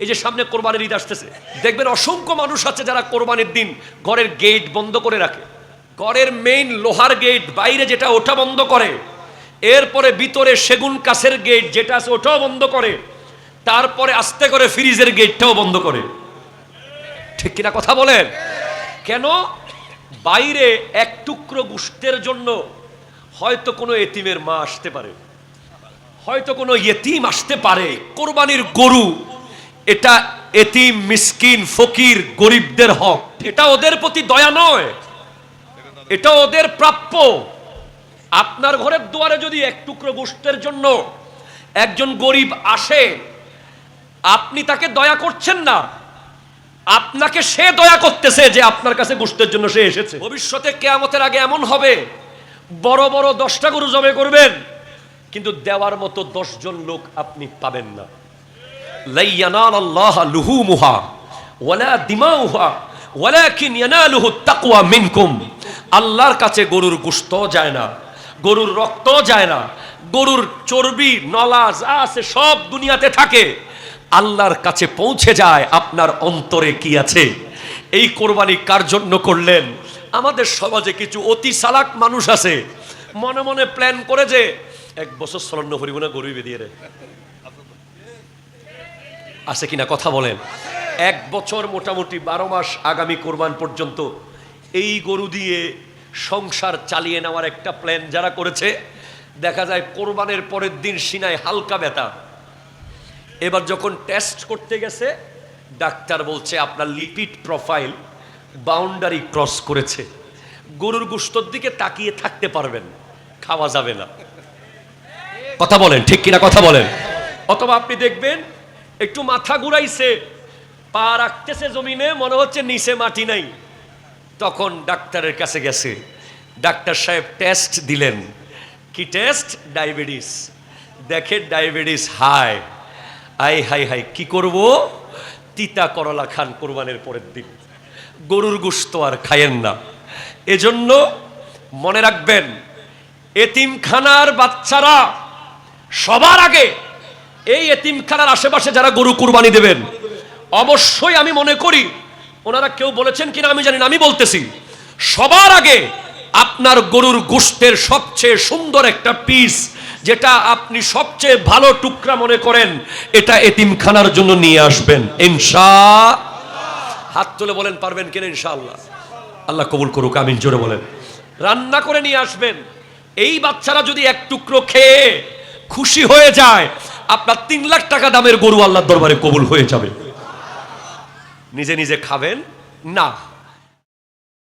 এই যে সামনে কোরবানির ঈদ আসতেছে, দেখবেন অসংখ্য মানুষ আছে যারা কোরবানির দিন ঘরের গেট বন্ধ করে রাখে। ঘরের মেইন লোহার গেট বাইরে যেটা ওটা বন্ধ করে। এরপরে ভিতরে সেগুন কাছের গেট যেটা আছে ওটাও বন্ধ করে। তারপরে আস্তে করে ফ্রিজের গেটটাও বন্ধ করে। ঠিক কিনা কথা বলেন? কেন? বাইরে এক টুকরো গুষ্টের জন্য হয়তো কোনো এতিমের মা আসতে পারে। হয়তো কোনো ইয়েতিম আসতে পারে। কোরবানির গরু এটা এতিম, মিসকিন, ফকির, গরিবদের হক। এটা ওদের প্রতি দয়া নয়। এটা ওদের প্রাপ্য। আপনার ঘরের দুয়ারে যদি এক টুকরো গোষ্ঠের জন্য একজন গরিব আসে, আপনি তাকে দয়া করছেন না। আপনাকে সে দয়া করতেছে যে আপনার কাছে গোষ্ঠের জন্য সে এসেছে। ভবিষ্যতে কেয়ামতের আগে এমন হবে, বড় বড় দশটা গরু জমে করবেন, কিন্তু দেওয়ার মতো দশজন লোক আপনি পাবেন না। মিনকুম। আল্লাহর কাছে গরুর গোশত যায় না, গরুর রক্ত যায় না, গরুর চর্বি, নলা যা আছে সব দুনিয়াতে থাকে। আল্লাহর কাছে পৌঁছে যায় আপনার অন্তরে কি আছে? এই কোরবানি কার জন্য করলেন? আমাদের সমাজে কিছু অতি চালাক মানুষ আছে। মনে মনে প্ল্যান করে যে, এক বছর স্বর্ণ হরিগুনা গরুই বেরিয়ে রে আছে কিনা কথা বলেন। এক বছর মোটামুটি বারো মাস আগামী কোরবান পর্যন্ত এই গরু দিয়ে সংসার চালিয়ে নেওয়ার একটা প্ল্যান যারা করেছে, দেখা যায় কোরবানের পরের দিন সিনায় হালকা ব্যথা। এবার যখন টেস্ট করতে গেছে, ডাক্তার বলছে আপনার লিপিড প্রোফাইল বাউন্ডারি ক্রস করেছে। গরুর গুস্তর দিকে তাকিয়ে থাকতে পারবেন, খাওয়া যাবে না। কথা বলেন, ঠিক কিনা কথা বলেন? অথবা আপনি দেখবেন একটু মাথা ঘুরাইছে। পা রাখতেছে জমিনে, মনে হচ্ছে নিচে মাটি নাই। তখন ডাক্তারের কাছে গেছে। ডাক্তার সাহেব টেস্ট দিলেন। কি টেস্ট ডায়াবেটিস দেখে ডায়াবেটিস হাই আই হাই হাই কি করব? তিতা করলা খান কোরবানের পরের দিন। গরুর গুস্ত আর খায়েন না। এজন্য মনে রাখবেন, এতিমখানার বাচ্চারা সবার আগে এই এতিমখানার আশেপাশে যারা গরু কুরবানি দেবেন, অবশ্যই আমি মনে করি, ওনারা কেউ বলেছেন কিনা আমি জানি না, আমি বলতেছি, সবার আগে আপনার গরুর গোষ্ঠের সবচেয়ে সুন্দর একটা পিস যেটা আপনি সবচেয়ে ভালো টুকরা মনে করেন, এটা এতিমখানার জন্য নিয়ে আসবেন ইনশা হাত তুলে বলেন, পারবেন কিনা ইনশাআল্লাহ? আল্লাহ কবুল করুক, আমিন, জোরে বলেন। রান্না করে নিয়ে আসবেন, এই বাচ্চারা যদি এক টুকরো খেয়ে খুশি হয়ে যায় আপনার তিন লাখ টাকা দামের গরু আল্লাহর দরবারে কবুল হয়ে যাবে। নিজে নিজে খাবেন, না।